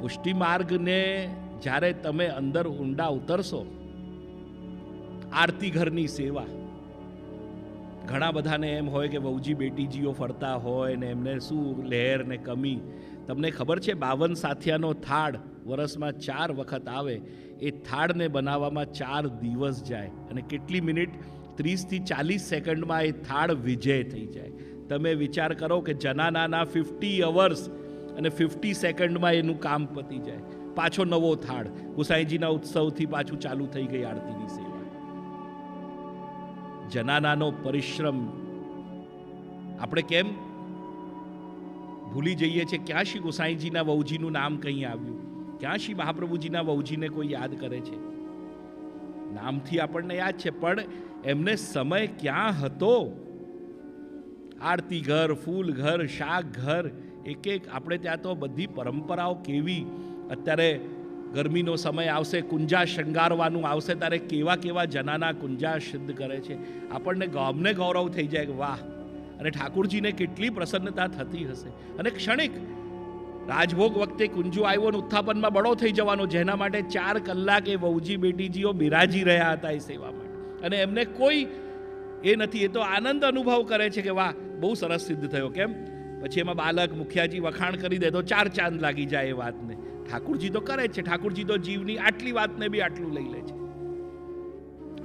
પુષ્ટિ માર્ગને જ્યારે તમે અંદર ઊંડા ઉતરશો, આરતી ઘરની સેવા. ઘણા બધાને એમ હોય કે વહુજી બેટીજીઓ ફરતા હોય ને એમને શું લહેર ને કમી. તમને ખબર છે બાવન સાથિયાનો થાળ વરસમાં ચાર વખત આવે. એ થાળને બનાવવામાં ચાર દિવસ જાય અને કેટલી મિનિટ ત્રીસથી ચાલીસ સેકન્ડમાં એ થાળ વિજય થઈ જાય. તમે વિચાર કરો કે જનાનાના ફિફ્ટી અવર્સ અને ફિફ્ટી સેકન્ડમાં એનું કામ પતી જાય. પાછો નવો થાળ. ગુસાઈજીના ઉત્સવથી પાછું ચાલુ થઈ ગઈ આરતીની સેવા. જનાનાનો પરિશ્રમ. આપણે કેમ? ભૂલી જઈએ છીએ, ક્યાં શ્રી ગોસાઈજીના વહુજીનું નામ કંઈ આવ્યું? ક્યાં શ્રી મહાપ્રભુજીના વહુજીને કોઈ યાદ કરે છે? નામથી આપણને યાદ છે, પણ એમને સમય ક્યાં હતો? આરતી ઘર, ફૂલ ઘર, શાક ઘર, એક એક, આપણે ત્યાં તો બધી પરંપરાઓ કેવી. અત્યારે ગરમીનો સમય આવશે, કુંજા શણગારવાનું આવશે, ત્યારે કેવા કેવા જનાના કુંજા સિદ્ધ કરે છે. આપણને ગામને ગૌરવ થઈ જાય કે વાહ. અને ઠાકુરજીને કેટલી પ્રસન્નતા થતી હશે. અને ક્ષણિક રાજભોગ વખતે કુંજુ આવ્યો ને ઉત્થાપનમાં બળો થઈ જવાનો, જેના માટે ચાર કલાક વહુજી બેટીજીઓ બિરાજી રહ્યા હતા એ સેવા માટે અને એમને કોઈ એ નથી, એ તો આનંદ અનુભવ કરે છે કે વાહ, બહુ સરસ સિદ્ધ થયો, કેમ? પછી એમાં બાલક મુખિયાજી વખાણ કરી દે તો ચાર ચાંદ લાગી જાય એ વાતને. ઠાકુરજી તો કરે છે, ઠાકુરજી તો જીવની આટલી વાતને બી આટલું લઈ લે છે.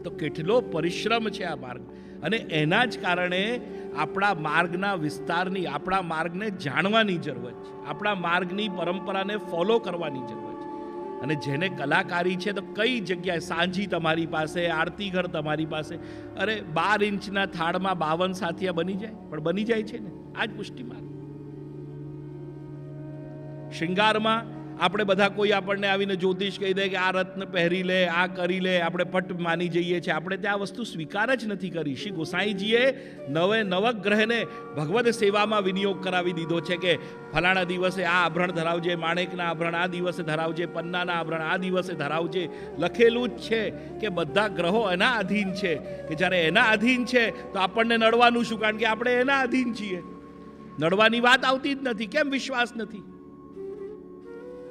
તો કેટલો પરિશ્રમ છે આ માર્ગ. અને એના જ કારણે આપણા માર્ગના વિસ્તારની, આપણા માર્ગને જાણવાની જરૂરત છે. આપણા માર્ગની પરંપરાને ફોલો કરવાની જરૂરત અને જેને કલાકારી છે તો કઈ જગ્યાએ? સાંજી તમારી પાસે, આરતી ઘર તમારી પાસે. અરે, બાર ઇંચના થાળમાં બાવન સાથિયા બની જાય? પણ બની જાય છે ને? આ જ પુષ્ટિ માર્ગ શૃંગારમાં આપણે બધા કોઈ આપણને આવીને જ્યોતિષ કહી દે કે આ રત્ન પહેરી લે, આ કરી લે, આપણે પટ માની જઈએ છીએ. આપણે ત્યાં વસ્તુ સ્વીકાર જ નથી કરી. શ્રી ગોસાઈજીએ નવે નવગ્રહને ભગવદ સેવામાં વિનિયોગ કરાવી દીધો છે કે ફલાણા દિવસે આ આભરણ ધરાવજે, માણેકના આભરણ આ દિવસે ધરાવજે, પન્નાના આભરણ આ દિવસે ધરાવજે. લખેલું જ છે કે બધા ગ્રહો એના અધીન છે. કે જ્યારે એના અધીન છે, તો આપણને નડવાનું શું? કારણ કે આપણે એના અધીન છીએ. નડવાની વાત આવતી જ નથી. કેમ વિશ્વાસ નથી?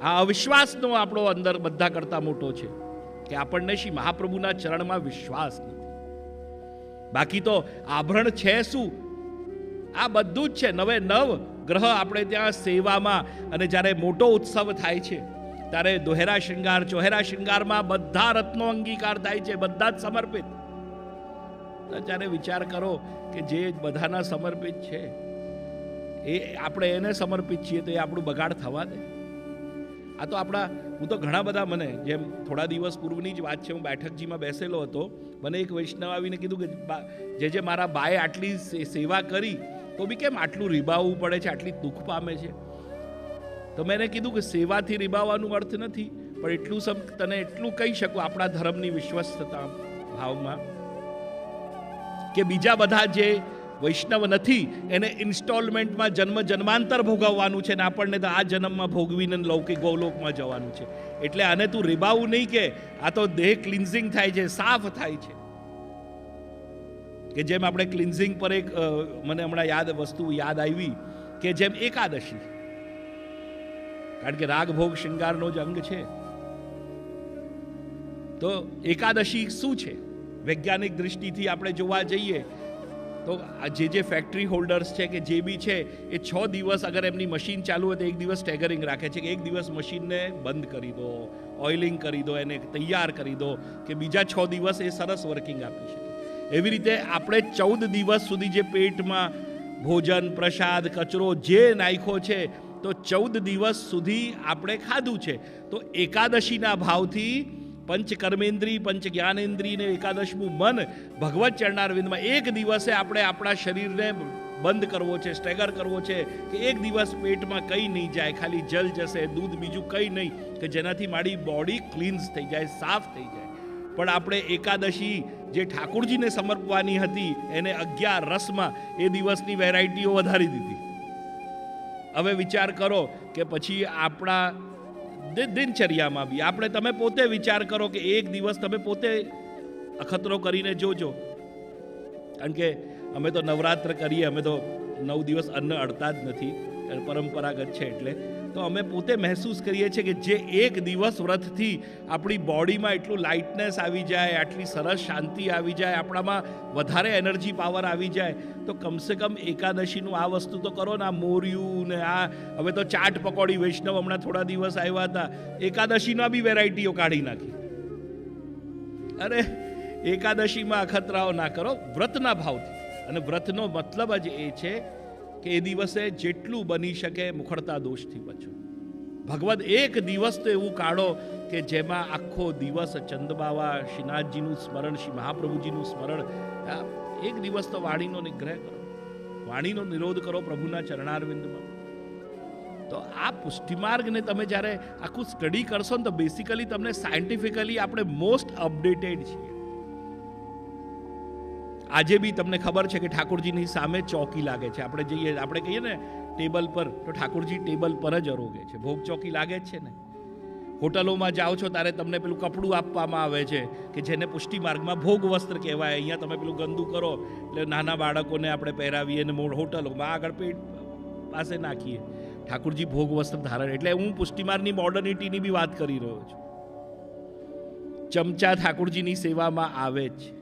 આ અવિશ્વાસનો આપણો અંદર બધા કરતા મોટો છે કે આપણને શ્રી મહાપ્રભુના ચરણમાં વિશ્વાસ નથી. બાકી તો આભરણ છે શું? આ બધું જ છે. નવે નવ ગ્રહ આપણે ત્યાં સેવામાં અને જ્યારે મોટો ઉત્સવ થાય છે, ત્યારે દોહેરા શૃંગાર, ચોહેરા શૃંગારમાં બધા રત્નો અંગીકાર થાય છે, બધા જ સમર્પિત. જ્યારે વિચાર કરો કે જે બધાના સમર્પિત છે, એ આપણે એને સમર્પિત છીએ તો એ આપણું બગાડ થવા દે. આ તો આપણા, હું તો ઘણા બધા મને, જેમ થોડા દિવસ પૂર્વની જ વાત છે, હું બેઠકજીમાં બેસેલો હતો, મને એક વૈષ્ણવ આવીને કીધું કે જે જે મારા બાએ આટલી સેવા કરી, તો બી કેમ આટલું રીબાવવું પડે છે, આટલી દુઃખ પામે છે? તો મેં એને કીધું કે, સેવાથી રીબાવવાનું અર્થ નથી, પણ એટલું સમ, તને એટલું કહી શકું આપણા ધર્મની વિશ્વસ્તતા ભાવમાં, કે બીજા બધા જે વૈષ્ણવ નથી, એને ઇન્સ્ટોલમેન્ટમાં જન્મ જન્માંતર ભોગવવાનું છે ને આપણને તો આ જન્મમાં ભોગવીને લૌકિક ગૌલોકમાં જવાનું છે. એટલે આને તું રીબાવું નહીં કે, આ તો દેહ ક્લિન્ઝિંગ થાય છે, સાફ થાય છે. કે જેમ આપણે ક્લિન્ઝિંગ પર એક મને હમણાં યાદ વસ્તુ યાદ આવી કે જેમ એકાદશી. કારણ કે રાગ, ભોગ, શૃંગારનો જ અંગ છે. તો એકાદશી શું છે? વૈજ્ઞાનિક દૃષ્ટિથી આપણે જોવા જઈએ તો જે જે ફેક્ટરી હોલ્ડર્સ છે કે જે બી છે, એ છ દિવસ અગર એમની મશીન ચાલુ હોય તો એક દિવસ સ્ટેગરિંગ રાખે છે કે એક દિવસ મશીનને બંધ કરી દો ઓઇલિંગ કરી દો, એને તૈયાર કરી દો કે બીજા છ દિવસ એ સરસ વર્કિંગ આપી શકે. એવી રીતે આપણે ચૌદ દિવસ સુધી જે પેટમાં ભોજન, પ્રસાદ, કચરો જે નાખ્યો છે, તો ચૌદ દિવસ સુધી આપણે ખાધું છે. તો એકાદશીના ભાવથી પંચ કર્મેન્દ્રી પંચ જ્ઞાનેન્દ્રી ને એકાદશમું મન ભગવત ચરણારવિંદમાં એક દિવસે આપણે આપણા શરીરને બંધ કરવો છે, સ્ટેગર કરવો છે કે એક દિવસ પેટમાં કંઈ નહીં જાય, ખાલી જલ જશે, દૂધ બીજું કંઈ નહીં કે જેનાથી મારી બોડી ક્લીન્સ થઈ જાય, સાફ થઈ જાય. પણ આપણે એકાદશી જે ઠાકુરજીને સમર્પવાની હતી, એને અગિયાર રસમાં એ દિવસની વેરાયટીઓ વધારી દીધી. હવે વિચાર કરો કે પછી આપણા દિનચર્યામાં બી. આપણે તમે પોતે વિચાર કરો કે એક દિવસ તમે પોતે અખતરો કરીને જોજો. કારણ કે અમે તો નવરાત્ર કરીએ, અમે તો નવ દિવસ અન્ન અડતા જ નથી. પરંપરાગત છે એટલે. તો અમે પોતે મહેસૂસ કરીએ છીએ કે જે એક દિવસ વ્રતથી આપણી બોડીમાં એટલું લાઇટનેસ આવી જાય, આટલી સરસ શાંતિ આવી જાય, આપણામાં વધારે એનર્જી પાવર આવી જાય, તો કમસે કમ એકાદશીનું આ વસ્તુ તો કરો ને આ મોર્યું ને આ, હવે તો ચાટ પકોડી વૈષ્ણવ હમણાં થોડા દિવસ આવ્યા હતા. એકાદશીના બી વેરાયટીઓ કાઢી નાખી. અરે, એકાદશીમાં અખતરાઓ ના કરો, વ્રતના ભાવથી. અને વ્રતનો મતલબ જ એ છે કે એ દિવસે જેટલું બની શકે મુખડતા દોષથી બચો ભગવદ એક દિવસ તો એવું કાઢો કે જેમાં આખો દિવસ ચંદબાવા, શ્રીનાથજીનું સ્મરણ, શ્રી મહાપ્રભુજીનું સ્મરણ એક દિવસ તો વાણીનો નિગ્રહ કરો. વાણીનો નિરોધ કરો પ્રભુના ચરણારવિંદમાં. તો આ પુષ્ટિમાર્ગને તમે જ્યારે આખું સ્ટડી કરશો ને તો બેસિકલી તમને સાયન્ટિફિકલી આપણે મોસ્ટ અપડેટેડ છીએ. આજે બી તમને ખબર છે કે ઠાકોરજીની સામે ચોકી લાગે છે. આપણે જઈએ, આપણે કહીએ ને, ટેબલ પર, તો ઠાકોરજી ટેબલ પર જ અરોગે છે. ભોગ ચોકી લાગે છે ને. હોટલોમાં જાઓ છો ત્યારે તમને પેલું કપડું આપવામાં આવે છે કે જેને પુષ્ટિ માર્ગમાં ભોગ વસ્ત્ર કહેવાય. અહીંયા તમે પેલું ગંદુ કરો, એટલે નાના બાળકોને આપણે પહેરાવીએ ને મોડ હોટલોમાં આગળ પેટ પાસે નાખીએ. ઠાકુરજી ભોગ વસ્ત્ર ધારણ, એટલે હું પુષ્ટિમાર્ગની મોડર્નિટીની બી વાત કરી રહ્યો છું. ચમચા ઠાકુરજીની સેવામાં આવે જ છે.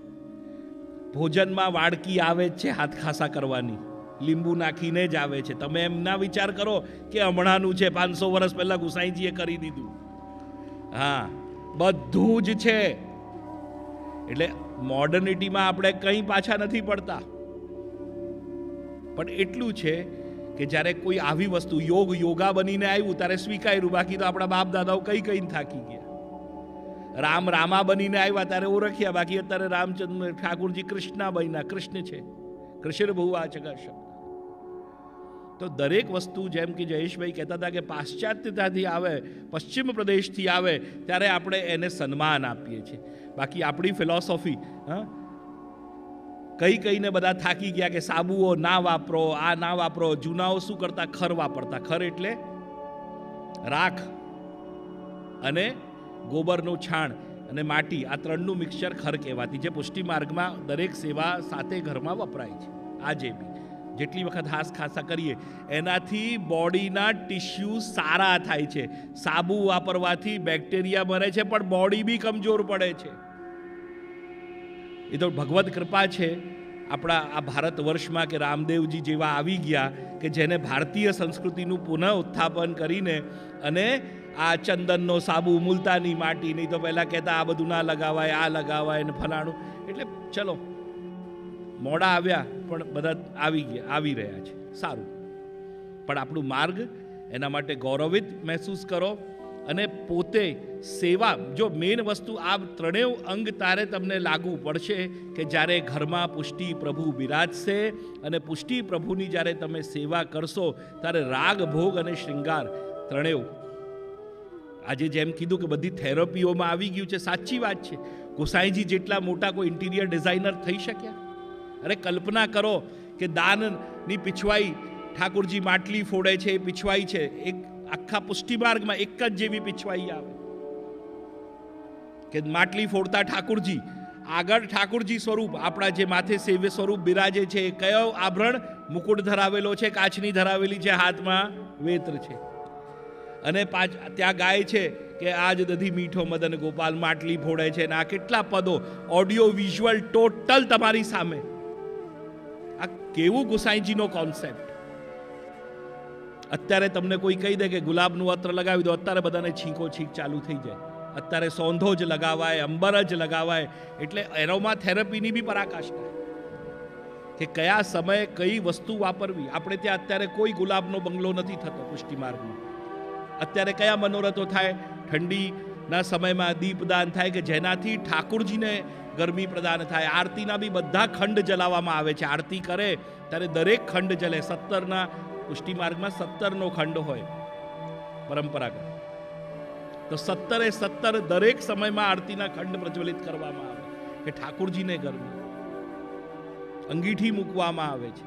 ભોજનમાં વાડકી આવે જ છે, હાથ ખાસા કરવાની. લીંબુ નાખીને જ આવે છે. તમે એમના વિચાર કરો કે હમણાંનું છે, પાંચસો વર્ષ પહેલા ગુસાઈજીએ કરી દીધું. હા, બધું જ છે. એટલે મોડર્નિટીમાં આપણે કંઈ પાછા નથી પડતા. પણ એટલું છે કે જ્યારે કોઈ આવી વસ્તુ યોગ યોગા બનીને આવ્યું, ત્યારે સ્વીકાર્યું. બાકી તો આપણા બાપ દાદાઓ કઈ કઈ થાકી ગયા. રામ રામા બનીને આવ્યા, ત્યારે ઓળખ્યા. બાકી અત્યારે રામચંદ્ર, ઠાકુરજી કૃષ્ણા બન્યા. કૃષ્ણ છે. કૃષ્ણ બહુ ચગશ તો દરેક વસ્તુ જેમ કે જયેશભાઈ કહેતા હતા કે પાશ્ચાત્યતાથી આવે, પશ્ચિમ પ્રદેશથી આવે, ત્યારે આપણે એને સન્માન આપીએ છીએ. બાકી આપણી ફિલોસોફી હા, કઈ કઈને બધા થાકી ગયા કે સાબુઓ ના વાપરો, આ ના વાપરો, જૂનાઓ શું કરતા? ખર વાપરતા. ખર એટલે રાખ અને ગોબરનું છાણ અને માટી આ ત્રણનું મિક્સચર ખર કહેવાતી, જે પુષ્ટિ માર્ગમાં દરેક સેવા સાથે ઘરમાં વપરાય છે. આજે બી, જેટલી વખત હાસ ખાસા કરીએ, એનાથી બોડીના ટિશ્યુ સારા થાય છે. સાબુ વાપરવાથી બેક્ટેરિયા મરે છે, પણ બોડી બી કમજોર પડે છે. એ તો ભગવત કૃપા છે. આપણા આ ભારત વર્ષમાં કે રામદેવજી જેવા આવી ગયા કે જેને ભારતીય સંસ્કૃતિનું પુનઃ ઉત્થાપન કરીને અને આ ચંદનનો સાબુ મુલતાની માટી, નહીં તો પહેલાં કહેતા આ બધું ના લગાવાય, આ લગાવાય ને ફલાણું. એટલે ચલો, મોડા આવ્યા, પણ બધા આવી ગયા, આવી રહ્યા છે. સારું. પણ આપણું માર્ગ એના માટે ગૌરવિત મહેસૂસ કરો અને પોતે સેવા, જો મેઇન વસ્તુ આ ત્રણેય અંગ તારે તમને લાગુ પડશે કે જ્યારે ઘરમાં પુષ્ટિ પ્રભુ બિરાજશે અને પુષ્ટિ પ્રભુની જ્યારે તમે સેવા કરશો, ત્યારે રાગ, ભોગ અને શૃંગાર ત્રણેય આજે જેમ કીધું કે બધી થેરપીઓમાં આવી ગયું છે, સાચી વાત છે. ગોસાઈજી જેટલા મોટા કોઈ ઇન્ટિરિયર ડિઝાઇનર થઈ શક્યા? અરે કલ્પના કરો કે દાનની પીછવાઈ ઠાકોરજી માટલી ફોડે છે, એ પીછવાઈ છે. એક આખા પુષ્ટિમાર્ગમાં એક જ જેવી પીછવાઈ આવે. કે માટલી ફોડતા ઠાકોરજી, આગળ ઠાકોરજી સ્વરૂપ, આપણા જે માથે સેવ્ય સ્વરૂપ બિરાજે છે કયો આભરણ મુકુટ ધરાવેલો છે, કાચની ધરાવેલી છે, હાથમાં વેત્ર છે. અને પાછ, ત્યાં ગાય છે કે આજ દધી મીઠો મદન ગોપાલ માટલી ફોડે છે ને આ કેટલા પદો ઓડિયો વિઝ્યુઅલ ટોટલ તમારી સામે. આ કેવું ગુસાઈજીનો કોન્સેપ્ટ અત્યારે તમને કોઈ કહી દે કે ગુલાબનું અત્ર લગાવી દો, અત્યારે બધાને છીંકો છીંક ચાલુ થઈ જાય. અત્યારે સોંધો જ લગાવાય, અંબર જ લગાવાય, એટલે એરોમાં થેરપીની બી પરાકાષ્ઠા કે કયા સમયે કઈ વસ્તુ વાપરવી? આપણે ત્યાં અત્યારે કોઈ ગુલાબનો બંગલો નથી થતો પુષ્ટિ માર્ગમાં અત્યારે કયા મનોરથો થાય? ઠંડીના સમયમાં દીપદાન થાય કે જેનાથી ઠાકુરજીને ગરમી પ્રદાન થાય? આરતીના બી બધા ખંડ જલાવવામાં આવે છે. આરતી કરે ત્યારે દરેક ખંડ જલે. સત્તરના પુષ્ટિ માર્ગમાં સત્તરનો ખંડ હોય પરંપરાગત. તો સત્તરે સત્તર દરેક સમયમાં આરતીના ખંડ પ્રજ્વલિત કરવામાં આવે કે ઠાકુરજીને ગરમી. અંગીઠી મૂકવામાં આવે છે.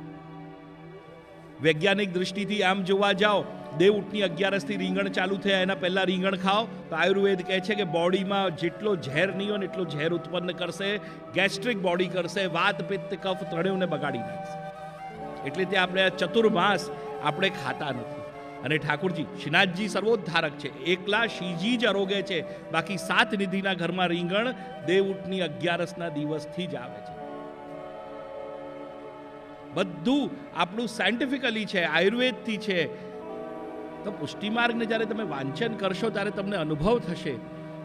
વૈજ્ઞાનિક દૃષ્ટિથી આમ જોવા જાઓ દેવઉઠની અગિયારસથી રીંગણ ચાલુ થયા, એના પહેલાં રીંગણ ખાઓ. તો આયુર્વેદ કહે છે કે બોડીમાં જેટલો ઝેર નહીં હોય એટલો ઝેર ઉત્પન્ન કરશે, ગેસ્ટ્રિક બોડી કરશે, વાત, પિત્ત, કફ ત્રણેયને બગાડી નાખશે. એટલે તે આપણે આ ચતુર્માસ આપણે ખાતા નથી. અને ઠાકુરજી, શ્રીનાથજી સર્વોદ્ધારક છે. એકલા શ્રીજી જ અરોગે છે. બાકી સાત નિધિના ઘરમાં રીંગણ દેવઉટની અગિયારસના દિવસથી જ આવે છે. બધું આપણું સાયન્ટિફિકલી છે, આયુર્વેદથી છે. તો પુષ્ટિ માર્ગને જ્યારે તમે વાંચન કરશો, ત્યારે તમને અનુભવ થશે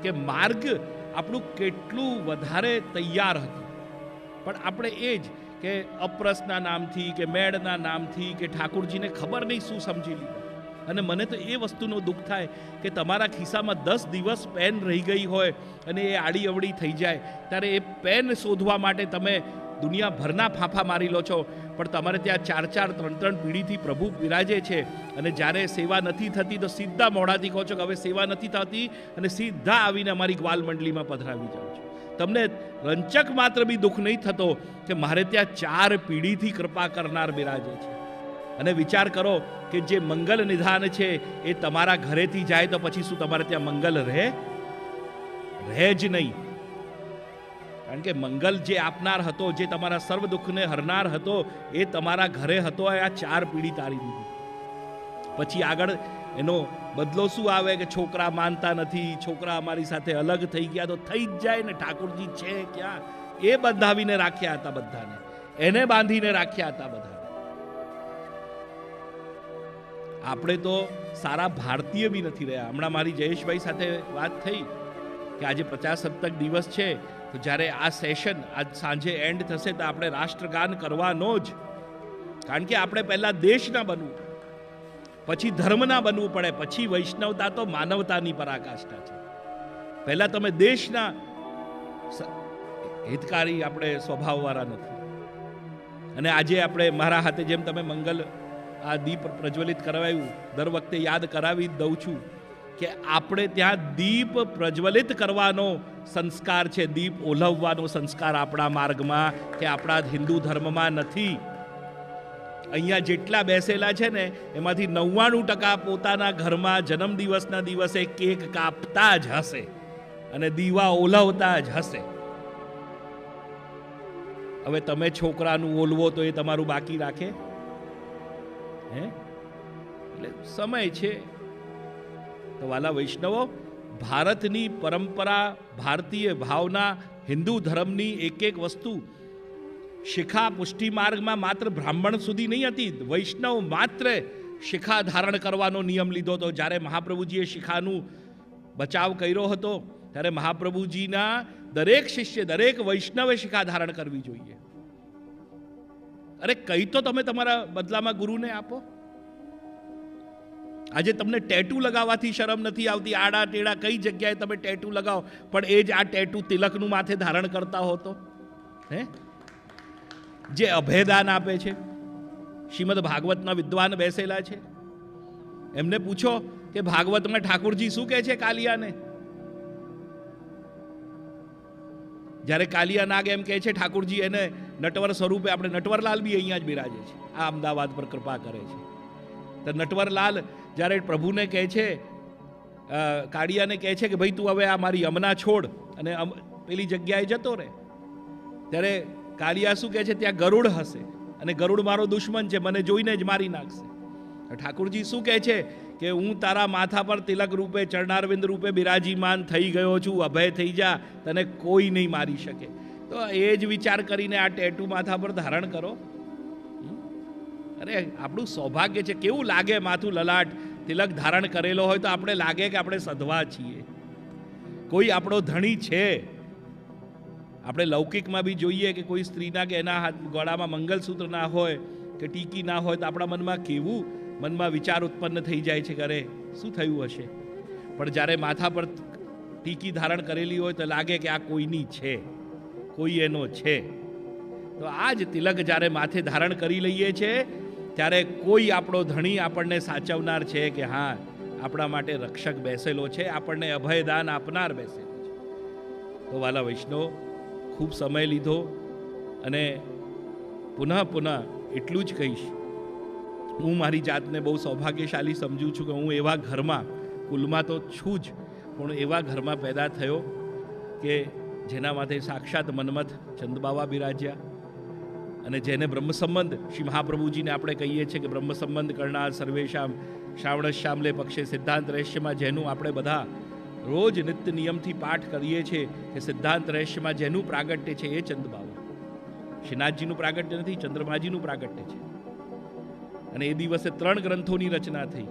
કે માર્ગ આપણું કેટલું વધારે તૈયાર હતું. પણ આપણે એ જ કે અપ્રસના નામથી, કે મેળના નામથી, કે ઠાકુરજીને ખબર નહીં શું સમજી લીધું. અને મને તો એ વસ્તુનો દુઃખ થાય કે તમારા ખિસ્સામાં દસ દિવસ પેન રહી ગઈ હોય અને એ આડી અવળી થઈ જાય, ત્યારે એ પેન શોધવા માટે તમે દુનિયાભરના ફાંફા મારી લો છો. પણ તમારે ત્યાં ચાર ચાર, ત્રણ ત્રણ પીઢીથી પ્રભુ બિરાજે છે. અને જ્યારે સેવા નથી થતી તો સીધા મોઢાથી કહો છો કે હવે સેવા નથી થતી અને સીધા આવીને અમારી ગ્વાલ મંડળીમાં પધરાવી જાઓ છો. તમને રંચક માત્ર બી દુઃખ નહીં થતો કે મારે ત્યાં ચાર પેઢીથી કૃપા કરનાર બિરાજે છે. અને વિચાર કરો કે જે મંગલ નિધાન છે એ તમારા ઘરેથી જાય તો પછી શું તમારે ત્યાં મંગલ રહે? રહે જ નહીં. કારણ કે મંગલ જે આપનાર હતો, જે તમારા સર્વ દુઃખને હરનાર હતો, એ તમારા ઘરે હતો આ ચાર પીડી તારી દીધી. પછી આગળ એનો બદલો શું આવે કે છોકરા માનતા નથી, છોકરા અમારી સાથે અલગ થઈ ગયા, તો થઈ જ જાય ને, ઠાકોરજી છે ક્યાં? એ બંધાવીને રાખ્યા હતા બધાને. એને બાંધીને રાખ્યા હતા બધા આપણે તો સારા ભારતીય બી નથી રહ્યા. હમણાં મારી જયેશભાઈ સાથે વાત થઈ કે આજે પચાસ સત્તક દિવસ છે. તો જ્યારે આ સેશન આજ સાંજે એન્ડ થશે તો આપણે રાષ્ટ્રગાન કરવાનો જ. કારણ કે આપણે પહેલાં દેશના બનવું પછી ધર્મના બનવું પડે. પછી વૈષ્ણવતા તો માનવતાની પરાકાષ્ઠા છે. પહેલાં તમે દેશના હિતકારી આપણે સ્વભાવવાળા નથી. અને આજે આપણે મારા હાથે જેમ તમે મંગલ આ દીપ પ્રજ્વલિત કરાવ્યું, દર વખતે યાદ કરાવી દઉં છું. કે આપણે ત્યાં દીપ પ્રજ્વલિત કરવાનો સંસ્કાર છે, દીપ ઓલવવાનો સંસ્કાર આપણા માર્ગમાં કે આપણા હિન્દુ ધર્મમાં નથી. અહીંયા જેટલા બેસેલા છે ને, એમાંથી નવ્વાણું ટકા પોતાના ઘરમાં જન્મદિવસના દિવસે કેક કાપતા જ હશે અને દીવા ઓલવતા જ હશે. હવે તમે છોકરાનું ઓલવો તો એ તમારું બાકી રાખે? હે? એટલે સમય છે. વાલા વૈષ્ણવો, ભારતની પરંપરા, ભારતીય ભાવના, હિન્દુ ધર્મની એક એક વસ્તુ શિખા પુષ્ટિ માર્ગમાં માત્ર બ્રાહ્મણ સુધી નહીં હતી. વૈષ્ણવ માત્ર શિખા ધારણ કરવાનો નિયમ લીધો હતો. જ્યારે મહાપ્રભુજીએ શિખાનું બચાવ કર્યો હતો, ત્યારે મહાપ્રભુજીના દરેક શિષ્ય, દરેક વૈષ્ણવે શિખા ધારણ કરવી જોઈએ. અરે કઈ તો તમે તમારા બદલામાં ગુરુને આપો. આજે તમને ટેટુ લગાવવાથી શરમ નથી આવતી. આડા ટેડા કઈ જગ્યાએ તમે ટેટુ લગાવો? પણ એ જ આ ટેટુ તિલકનું માથે ધારણ કરતા હો તો. હે? જે અભેદાન આપે છે. શ્રીમદ ભાગવતના વિદ્વાન બેસેલા છે. એમને પૂછો કે ભાગવતમાં ઠાકુરજી શું કહે છે કાલિયાને? જ્યારે કાલિયા નાગ એમ કહે છે, ઠાકુરજી, એને નટવર સ્વરૂપે આપણે નટવરલાલ બી અહીંયા જ બિરાજે છે. આ અમદાવાદ પર કૃપા કરે છે. તો નટવરલાલ જ્યારે પ્રભુને કહે છે કાળિયાને કહે છે કે ભાઈ તું હવે આ મારી યમના છોડ અને પેલી જગ્યાએ જતો રહે. ત્યારે કાળિયા શું કહે છે, ત્યાં ગરુડ હશે અને ગરુડ મારો દુશ્મન છે, મને જોઈને જ મારી નાખશે. ઠાકુરજી શું કહે છે કે હું તારા માથા પર તિલક રૂપે, ચરણારવિંદ રૂપે બિરાજીમાન થઈ ગયો છું, અભય થઈ જા, તને કોઈ નહીં મારી શકે. તો એ જ વિચાર કરીને આ ટેટુ માથા પર ધારણ કરો. અરે, આપણું સૌભાગ્ય છે. કેવું લાગે માથું લલાટ? તિલક ધારણ કરેલો હોય તો આપણે લાગે કે આપણે સધવા છીએ. કોઈ આપણો ધણી છે. આપણે લૌકિકમાં બી જોઈએ કે કોઈ સ્ત્રીના કે એના હાથ ગળામાં મંગલસૂત્ર ના હોય કે ટીકી ના હોય તો આપણા મનમાં કેવું મનમાં વિચાર ઉત્પન્ન થઈ જાય છે ઘરે શું થયું હશે? પણ જ્યારે માથા પર ટીકી ધારણ કરેલી હોય તો લાગે કે આ કોઈની છે. કોઈ એનો છે. તો આ જ તિલક જ્યારે માથે ધારણ કરી લઈએ છે ત્યારે કોઈ આપણો ધણી આપણને સાચવનાર છે કે હા, આપણા માટે રક્ષક બેસેલો છે, આપણને અભયદાન આપનાર બેસેલો છે. તો વાલા વૈષ્ણવ, ખૂબ સમય લીધો અને પુનઃ પુનઃ એટલું જ કહીશ. હું મારી જાતને બહુ સૌભાગ્યશાળી સમજું છું કે હું એવા ઘરમાં, કુલમાં તો છું જ, પણ એવા ઘરમાં પેદા થયો કે જેના માટે સાક્ષાત મન્મથ ચંદબાવા બિરાજ્યા. અને જેને બ્રહ્મ સંબંધ શ્રી મહાપ્રભુજીને આપણે કહીએ છીએ કે બ્રહ્મ સંબંધ કરનાર સર્વેશામ શ્રાવણ શ્યામલે પક્ષે સિદ્ધાંત રહસ્યમાં જેનું આપણે બધા રોજ નિત્ય નિયમથી પાઠ કરીએ છીએ કે સિદ્ધાંત રહસ્યમાં જેનું પ્રાગટ્ય છે એ ચંદબાવા શ્રીનાથજીનું પ્રાગટ્ય નથી, ચંદ્રમાજીનું પ્રાગટ્ય છે. અને એ દિવસે ત્રણ ગ્રંથોની રચના થઈ.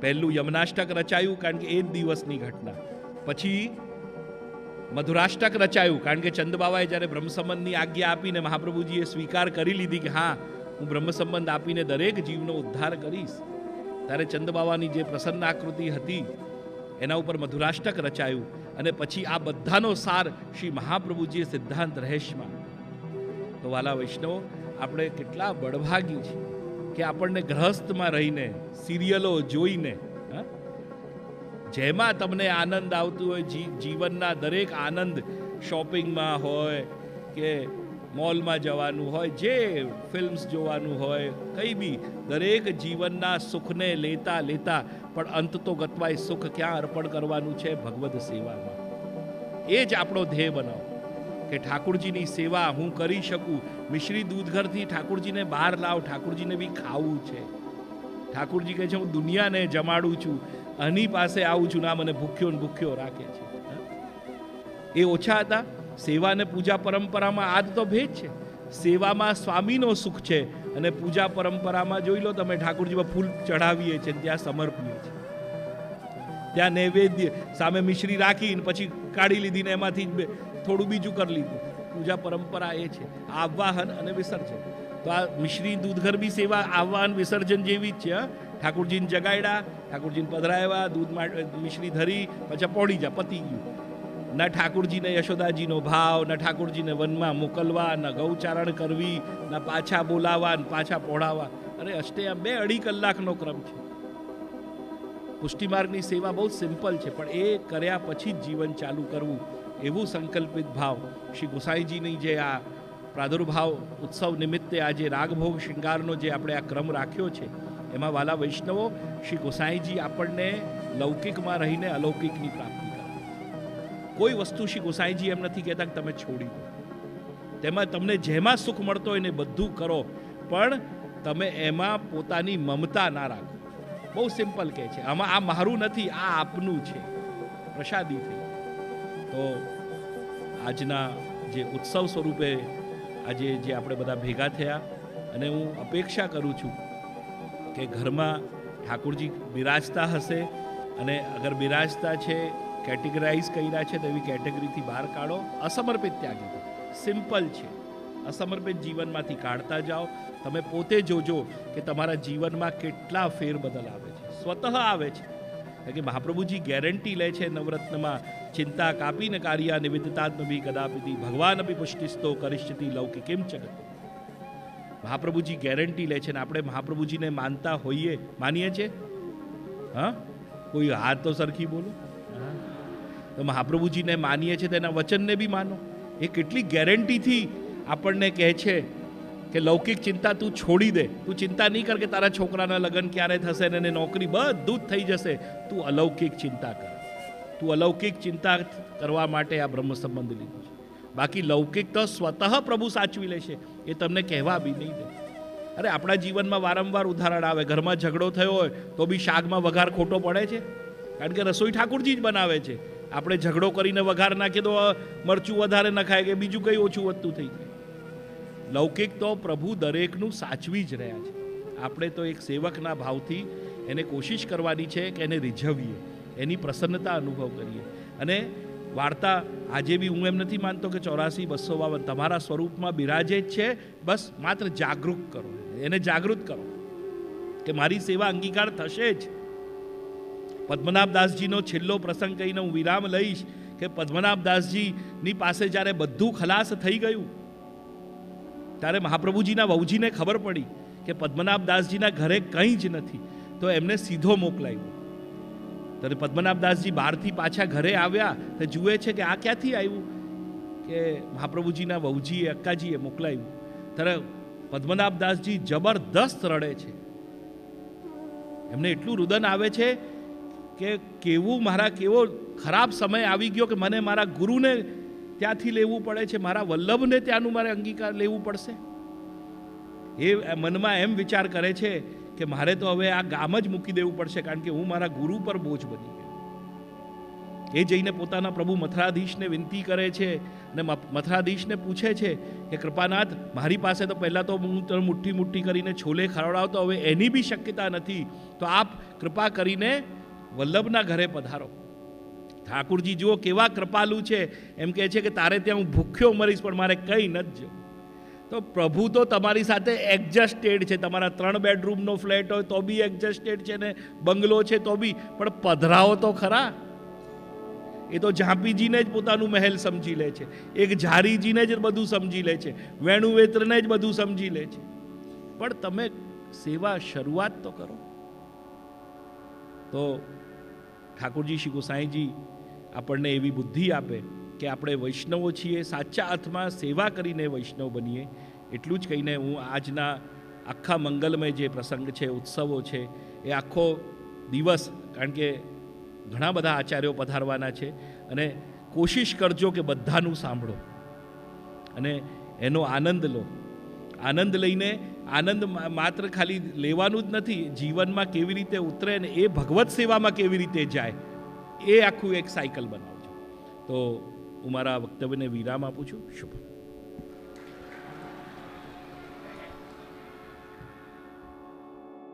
પહેલું યમનાષ્ટક રચાયું કારણ કે એ જ દિવસની ઘટના. પછી મધુરાષ્ટક રચાયું કારણ કે ચંદબાવાએ જ્યારે બ્રહ્મસંબંધની આજ્ઞા આપીને મહાપ્રભુજીએ સ્વીકાર કરી લીધી કે હા, હું બ્રહ્મસંબંધ આપીને દરેક જીવનો ઉદ્ધાર કરીશ, ત્યારે ચંદબાવાની જે પ્રસન્ન આકૃતિ હતી, એના ઉપર મધુરાષ્ટક રચાયું અને પછી આ બધાનો સાર શ્રી મહાપ્રભુજીએ સિદ્ધાંત રહેશમાં તો વાલા વૈષ્ણવો, આપણે કેટલા બળભાગી છીએ કે આપણને ગ્રહસ્થમાં રહીને, સિરિયલો જોઈને, હા? જેમાં તમને આનંદ આવતું હોય જીવનના દરેક આનંદ શોપિંગમાં હોય કે મોલમાં જવાનું હોય, જે ફિલ્મ્સ જોવાનું હોય, કંઈ બી, દરેક જીવનના સુખને લેતા લેતા, પણ અંત તો ગતવાય સુખ ક્યાં અર્પણ કરવાનું છે? ભગવદ સેવામાં. એ જ આપણો ધ્યેય બનાવો કે ઠાકુરજીની સેવા હું કરી શકું. મિશ્રી દૂધઘરથી ઠાકુરજીને બહાર લાવ, ઠાકુરજીને બી ખાવું છે. ઠાકુરજી કહે છે, હું દુનિયાને જમાડું છું. આની પાસે આવું છું ના મને ભૂખ્યો ને ભૂખ્યો રાખે છે. એ ઓછા હતા. સેવા અને પૂજા પરંપરામાં આ તો ભેદ છે. સેવામાં સ્વામીનો સુખ છે અને પૂજા પરંપરામાં જોઈ લો તમે ઠાકુરજીમાં ફૂલ ચઢાવીએ છીએ ત્યાં સમર્પીએ છીએ. ત્યાં નૈવેદ્ય સામે મિશ્રી રાખીને પછી કાઢી લીધીને એમાંથી થોડું બીજું કરી લીધું. પૂજા પરંપરા એ છે. આવાહન અને વિસર્જન. તો આ મિશ્રી દૂધઘર બી સેવા આવાહન વિસર્જન જેવી જ છે? ઠાકુરજીને જગાડ્યા, ઠાકુરજીને પધરાવ્યા, દૂધ મિશ્રી ધરી, પછી પોડી જા પતી ગયું. ન ઠાકુરજીને યશોદાજીનો ભાવ, ન ઠાકુરજીને વનમાં મોકલવા, ન ગૌચારણ કરવી, ના પાછા બોલાવા ને પાછા પોળાવા અરે, અષ્ટે આ બે અઢી કલાકનો ક્રમ છે. પુષ્ટિમાર્ગની સેવા બહુ સિમ્પલ છે, પણ એ કર્યા પછી જ જીવન ચાલુ કરવું. એવું સંકલ્પિત ભાવ. શ્રી ગુસાઈજીની જે આ પ્રાદુર્ભાવ ઉત્સવ નિમિત્તે આ જે રાગભોગ શૃંગારનો જે આપણે આ ક્રમ રાખ્યો છે એમાં વાલા વૈષ્ણવો શ્રી ગોસાઈજી આપણને લૌકિકમાં રહીને અલૌકિકની પ્રાપ્તિ કરે. કોઈ વસ્તુ શ્રી ગોસાઈજી એમ નથી કહેતા કે તમે છોડી દો. તેમાં તમને જેમાં સુખ મળતો હોય એને બધું કરો, પણ તમે એમાં પોતાની મમતા ના રાખો. બહુ સિમ્પલ કહે છે. આમાં આ મારું નથી, આ આપનું છે. પ્રસાદી થઈ તો આજના જે ઉત્સવ સ્વરૂપે આજે જે આપણે બધા ભેગા થયા, અને હું અપેક્ષા કરું છું કે ઘરમાં ઠાકુરજી બિરાજતા હશે અને અગર બિરાજતા છે, કેટેગરાઇઝ કર્યા છે, તો એવી કેટેગરીથી બહાર કાઢો. અસમર્પિત ત્યાગી દો. સિમ્પલ છે. અસમર્પિત જીવનમાંથી કાઢતા જાઓ. તમે પોતે જોજો કે તમારા જીવનમાં કેટલા ફેરબદલ આવે છે. સ્વતઃ આવે છે. કારણ કે મહાપ્રભુજી ગેરંટી લે છે નવરત્નમાં, ચિંતા કાપીને કાર્યા નિવિદતાત્મ બી કદાપિતિ ભગવાન અભી પુષ્ટિસ્તો કરિષ્યતિ કેમ જગત. મહાપ્રભુજી ગેરંટી લે છે ને આપણે મહાપ્રભુજીને માનતા હોઈએ, માનીએ છીએ? હા? કોઈ હાથ તો સરખી બોલો. તો મહાપ્રભુજીને માનીએ છીએ, તેના વચનને બી માનો. એ કેટલી ગેરંટીથી આપણને કહે છે કે લૌકિક ચિંતા તું છોડી દે. તું ચિંતા નહીં કર કે તારા છોકરાના લગ્ન ક્યારે થશે ને એને નોકરી બધું જ થઈ જશે. તું અલૌકિક ચિંતા કર. તું અલૌકિક ચિંતા કરવા માટે આ બ્રહ્મ સંબંધ લીધું છે. બાકી લૌકિક તો સ્વતઃ પ્રભુ સાચવી લેશે, એ તમને કહેવા બી નહીં દે. અરે, આપણા જીવનમાં વારંવાર ઉદાહરણ આવે, ઘરમાં ઝઘડો થયો હોય, તો બી શાકમાં વઘાર ખોટો પડે છે? કારણ કે રસોઈ ઠાકુરજી જ બનાવે છે. આપણે ઝઘડો કરીને વઘાર નાખીએ તો મરચું વધારે નખાય કે બીજું કંઈ ઓછું વધતું થઈ જાય. લૌકિક તો પ્રભુ દરેકનું સાચવી જ રહ્યા છે. આપણે તો એક સેવકના ભાવથી એને કોશિશ કરવાની છે કે એને રીઝવીએ, એની પ્રસન્નતા અનુભવ કરીએ. અને વાર્તા આજે બી હું એમ નથી માનતો કે ચોરાસી બસો બાવન તમારા સ્વરૂપમાં બિરાજે જ છે. બસ માત્ર જાગૃત કરો એને. જાગૃત કરો કે મારી સેવા અંગીકાર થશે જ. પદ્મનાભદાસજીનો છેલ્લો પ્રસંગ કહીને હું વિરામ લઈશ કે પદ્મનાભદાસજીની પાસે જ્યારે બધું ખલાસ થઈ ગયું, ત્યારે મહાપ્રભુજીના વહુજીને ખબર પડી કે પદ્મનાભદાસજીના ઘરે કંઈ જ નથી. તો એમને સીધો મોકલાવ્યો ત્યારે પદ્મનાભદાસજી બહારથી પાછા ઘરે આવ્યા તો જુએ છે કે આ ક્યાંથી આવ્યું? કે મહાપ્રભુજીના વહુજીએ, અક્કાજીએ મોકલાવ્યું ત્યારે પદ્મનાભદાસજી જબરદસ્ત રડે છે. એમને એટલું રુદન આવે છે કે કેવું, મારા કેવો ખરાબ સમય આવી ગયો કે મને મારા ગુરુને ત્યાંથી લેવું પડે છે, મારા વલ્લભને ત્યાંનું મારે અંગીકાર લેવું પડશે? એ મનમાં એમ વિચાર કરે છે કે મારે તો હવે આ ગામ જ મૂકી દેવું પડશે કારણ કે હું મારા ગુરુ પર બોજ બની ગયો. એ જઈને પોતાના પ્રભુ મથરાધીશને વિનંતી કરે છે અને મથરાધીશને પૂછે છે કે કૃપાનાથ, મારી પાસે તો પહેલાં તો હું તને મુઠ્ઠી મુઠ્ઠી કરીને છોલે ખવડાવતો હવે એની બી શક્યતા નથી. તો આપ કૃપા કરીને વલ્લભના ઘરે પધારો. ઠાકુરજી, જુઓ કેવા કૃપાલુ છે. એમ કહે છે કે તારે ત્યાં હું ભૂખ્યો મરીશ, પણ મારે કંઈ નથી જવું. તો પ્રભુ તો તમારી સાથે એડજસ્ટેડ છે. તમારા ત્રણ બેડરૂમનો ફ્લેટ હોય તો બી એડજસ્ટેડ છે ને બંગલો છે તો બી. પણ પધરાવો તો ખરા. એ તો ઝાંપીજીને જ પોતાનું મહેલ સમજી લે છે. એક ઝારીજીને જ બધું સમજી લે છે. વેણુવેત્રને જ બધું સમજી લે છે. પણ તમે સેવા શરૂઆત તો કરો. તો ઠાકોરજી, શ્રી ગોસાઈજી આપણને એવી બુદ્ધિ આપે કે આપણે વૈષ્ણવો છીએ, સાચા અર્થમાં સેવા કરીને વૈષ્ણવ બનીએ. એટલું જ કહીને હું આજના આખા મંગલમય જે પ્રસંગ છે, ઉત્સવો છે, એ આખો દિવસ, કારણ કે ઘણા બધા આચાર્યો પધારવાના છે. અને કોશિશ કરજો કે બધાનું સાંભળો. અને એનો આનંદ લો. આનંદ લઈને આનંદ માત્ર ખાલી લેવાનું જ નથી, જીવનમાં કેવી રીતે ઉતરે ને એ ભગવત સેવામાં કેવી રીતે જાય, એ આખું એક સાયકલ બનાવજો. તો હું મારા વક્તવ્યને વિરામ આપું છું. શુભ